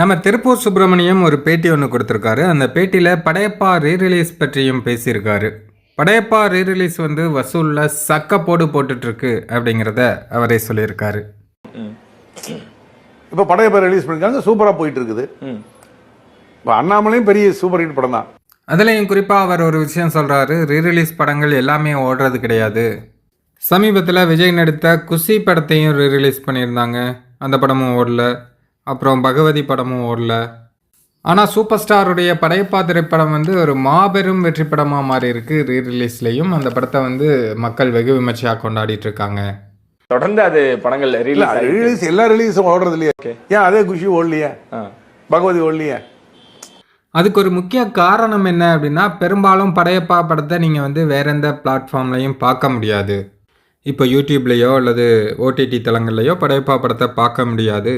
நம்ம திருப்பூர் சுப்பிரமணியம் ஒரு பேட்டி ஒன்று கொடுத்துருக்காரு. அந்த பேட்டியில் படையப்பா ரீரிலீஸ் பற்றியும் பேசியிருக்காரு. படையப்பா ரீரிலீஸ் வந்து வசூலில் சக்க போடு போட்டுட்ருக்கு அப்படிங்கிறத அவரே சொல்லியிருக்காரு. இப்போ படையப்பா ரிலீஸ் பண்ணிருக்காங்க. சூப்பராக போயிட்டு இருக்குது இப்போ அண்ணாமலையும் பெரிய சூப்பர் ஹிட் படம் தான். அதுலேயும் குறிப்பாக அவர் ஒரு விஷயம் சொல்கிறாரு ரீரிலீஸ் படங்கள் எல்லாமே ஓடுறது கிடையாது. சமீபத்தில் விஜய் நடித்த குஷி படத்தையும் ரீரிலீஸ் பண்ணியிருந்தாங்க. அந்த படமும் ஓடல. அப்புறம் பகவதி படமும் ஓடல. ஆனால் சூப்பர் ஸ்டாருடைய படையப்பா திரைப்படம் வந்து ஒரு மாபெரும் வெற்றி படமாக மாறி இருக்கு ரீரிலீஸ்லேயும் அந்த படத்தை வந்து மக்கள் வெகு விமர்சையாக கொண்டாடிட்டு இருக்காங்க தொடர்ந்து அது படங்கள் ரிலீஸ் எல்லா ரிலீஸும் ஓடுறது இல்லையா ஏன் அதே குஷி ஓடலையே? ஆ. பகவதி ஓடலையே? அதுக்கு ஒரு முக்கிய காரணம் என்ன அப்படின்னா பெரும்பாலும் படையப்பா படத்தை நீங்கள் வந்து வேற எந்த பிளாட்ஃபார்ம்லையும் பார்க்க முடியாது. இப்போ யூடியூப்லேயோ அல்லது ஓடிடி தளங்கள்லையோ படையப்பா படத்தை பார்க்க முடியாது.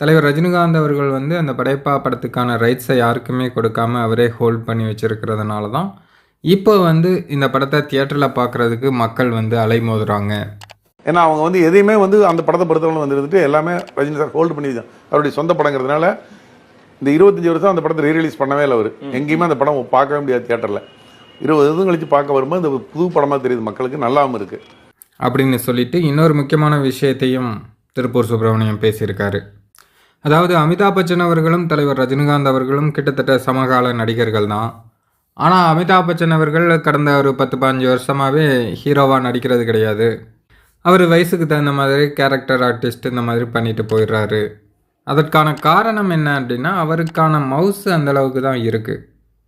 தலைவர் ரஜினிகாந்த் அவர்கள் வந்து அந்த படையப்பா படத்துக்கான ரைட்ஸை யாருக்குமே கொடுக்காம அவரே ஹோல்ட் பண்ணி வச்சிருக்கிறதுனால தான் இப்போ வந்து இந்த படத்தை தியேட்டரில் பார்க்குறதுக்கு மக்கள் வந்து அலைமோதுறாங்க. ஏன்னா அவங்க வந்து எதையுமே வந்து அந்த படத்தை பொறுத்தவரை வந்து இருந்துட்டு எல்லாமே ரஜினி சார் ஹோல்டு பண்ணி. அவருடைய சொந்த படங்கிறதுனால இந்த இருபத்தஞ்சு வருஷம் அந்த படத்தை ரீரிலீஸ் பண்ணவே இல்லை அவர். எங்கேயுமே அந்த படம் பார்க்கவே முடியாது தியேட்டரில் இருபது வருஷம் கழிச்சு பார்க்க வரும்போது இந்த புது படமாக தெரியுது மக்களுக்கு நல்லாவும் இருக்கு. அப்படின்னு சொல்லிட்டு இன்னொரு முக்கியமான விஷயத்தையும் திருப்பூர் சுப்பிரமணியம் பேசியிருக்காரு. அதாவது அமிதாப் பச்சன் அவர்களும் தலைவர் ரஜினிகாந்த் அவர்களும் கிட்டத்தட்ட சமகால நடிகர்கள் தான் ஆனால் அமிதாப் பச்சன் அவர்கள் கடந்த ஒரு பத்து பதினஞ்சு வருஷமாகவே ஹீரோவாக நடிக்கிறது கிடையாது. அவர் வயசுக்கு தகுந்த மாதிரி கேரக்டர் ஆர்டிஸ்ட் இந்த மாதிரி பண்ணிட்டு போயிடுறாரு. அதற்கான காரணம் என்ன அப்படின்னா அவருக்கான மவுஸ் அந்த அளவுக்கு தான் இருக்குது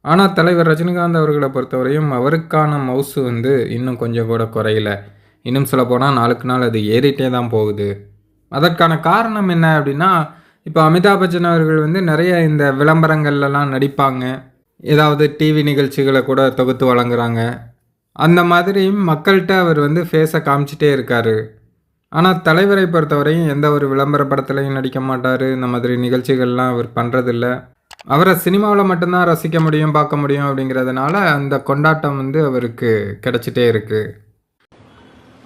ஆனால் தலைவர் ரஜினிகாந்த் அவர்களை பொறுத்தவரையும் அவருக்கான மவுஸ் வந்து இன்னும் கொஞ்சம் கூட குறையல. இன்னும் சொல்ல போனால் நாளுக்கு நாள் அது ஏறிட்டே தான் போகுது. அதற்கான காரணம் என்ன அப்படின்னா இப்போ அமிதாப் பச்சன் அவர்கள் வந்து நிறைய இந்த விளம்பரங்கள்லாம் நடிப்பாங்க. ஏதாவது டிவி நிகழ்ச்சிகளை கூட தொகுத்து வழங்குறாங்க. அந்த மாதிரி மக்கள்கிட்ட அவர் வந்து ஃபேஸை காமிச்சிட்டே இருக்கார். ஆனால் தலைவரை பொறுத்தவரையும் எந்த ஒரு விளம்பர படத்துலையும் நடிக்க மாட்டார். இந்த மாதிரி நிகழ்ச்சிகள்லாம் அவர் பண்ணுறதில்ல அவரை சினிமாவில் மட்டும்தான் ரசிக்க முடியும் பார்க்க முடியும் அப்படிங்கிறதுனால அந்த கொண்டாட்டம் வந்து அவருக்கு கிடச்சிட்டே இருக்குது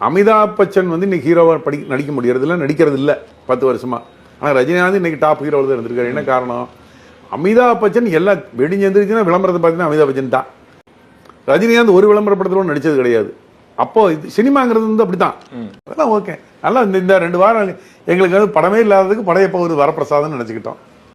அமிதாப் பச்சன் வந்து இன்னைக்கு ஹீரோவாக படி நடிக்க முடியறதில்ல நடிக்கிறதில்ல நடிக்கிறது பத்து வருஷமாக ஆனா ரஜினிகாந்த் இன்னைக்கு டாப் ஹீரோவில் தான் இருந்திருக்காரு. என்ன காரணம்? அமிதாப் பச்சன் எல்லா வெடிஞ்சு எந்திரிச்சுன்னா விளம்பரத்தை பார்த்தீங்கன்னா அமிதாப் பச்சன் தான். ரஜினிகாந்த் ஒரு விளம்பர படத்துல நடிச்சது கிடையாது. அப்போ இது சினிமாங்கிறது வந்து அப்படித்தான். அதெல்லாம் ஓகே நல்லா இந்த இந்த ரெண்டு வாரம் எங்களுக்கு வந்து படமே இல்லாததுக்கு படையப்ப ஒரு வரப்பிரசாதம்னு நினச்சிக்கிட்டோம்.